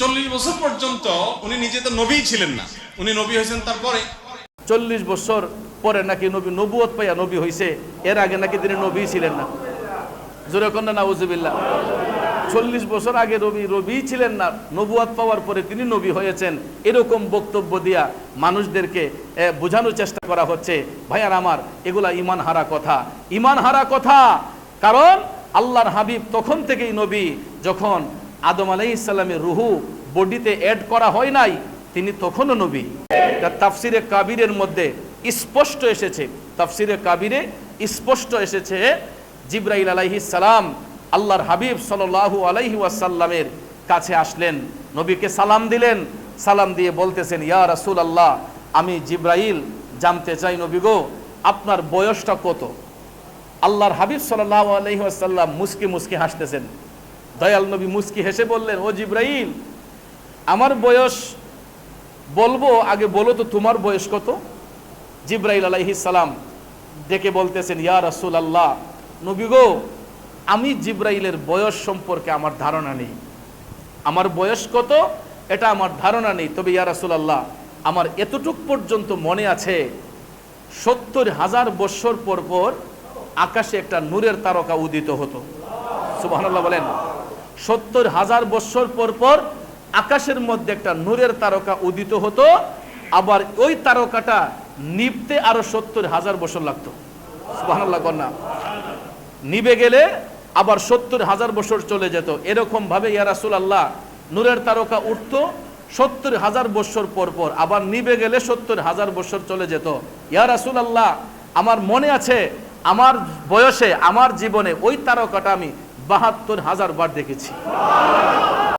চল্লিশ বছর পর্যন্ত উনি নিজে তো নবী ছিলেন না। উনি নবী হয়েছেন তারপরে। চল্লিশ বছর পরে নাকি নবী নবুয়ত পাইয়া নবী হইছে, এর আগে নাকি তিনি নবী ছিলেন না। জোরে কন্যা নাউজুবিল্লাহ। চল্লিশ বছর আগে রবি রবি ছিলেন না নবুয়াত পাওয়ার পরে তিনি নবী হয়েছেন, এরকম বক্তব্য দিয়া মানুষদেরকে বোঝানোর চেষ্টা করা হচ্ছে। ভাইয়ার আমার, এগুলা ইমান হারা কথা। ইমান হারা কথা। কারণ আল্লাহর হাবিব তখন থেকেই নবী, যখন আদম আলাই ইসলামের রুহু বডিতে অ্যাড করা হয় নাই, তিনি তখনও নবী। তার তাফসিরে কাবিরের মধ্যে স্পষ্ট এসেছে, তাফসিরে কাবিরে স্পষ্ট এসেছে, জিব্রাইল আলাইহিস সালাম আল্লাহর হাবিব সাল্লাল্লাহু আলাইহি ওয়াসাল্লামের কাছে আসলেন, নবীকে সালাম দিলেন, সালাম দিয়ে বলতেছেন, ইয়া রাসুল আল্লাহ আমি জিব্রাইল জানতে চাই নবী গো, আপনার বয়সটা কত? আল্লাহর হাবিব সাল্লাল্লাহু আলাইহি ওয়াসাল্লাম মুস্কি মুস্কি হাসতেছেন দয়াল নবী মুস্কি হেসে বললেন, ও জিব্রাইল, আমার বয়স বলব, আগে বলো তো তোমার বয়স কত? জিব্রাইল সালাম ডেকে বলতেছেন, ইয়া রাসুল আল্লাহ নবী গো, আমি জিব্রাইলের বয়স সম্পর্কে আমার ধারণা নেই। আমার বয়স কত? এটা আমার ধারণা নেই। তবে ইয়া রাসুল আল্লাহ আমার এতটুক পর্যন্ত মনে আছে, সত্তর হাজার বৎসর পর পর আকাশে একটা নূরের তারকা উদিত হতো। সুবহানাল্লাহ বলেন। সত্তর হাজার বৎসর পর পর আকাশের মধ্যে একটা নূরের তারকা উদিত হতো, আবার ওই তারকাটা নিভতে আরও সত্তর হাজার বছর লাগতো। কন্যা নিবে গেলে আবার সত্তর হাজার বছর চলে যেত। এরকম ভাবে ইয়া রাসূল আল্লাহ নূরের তারকা উঠত, সত্তর হাজার বছর পর পর আবার নিবে গেলে সত্তর হাজার বছর চলে যেত। ইয়া রাসূল আল্লাহ আমার মনে আছে, আমার বয়সে, আমার জীবনে ওই তারকাটা আমি বাহাত্তর হাজার বার দেখেছি।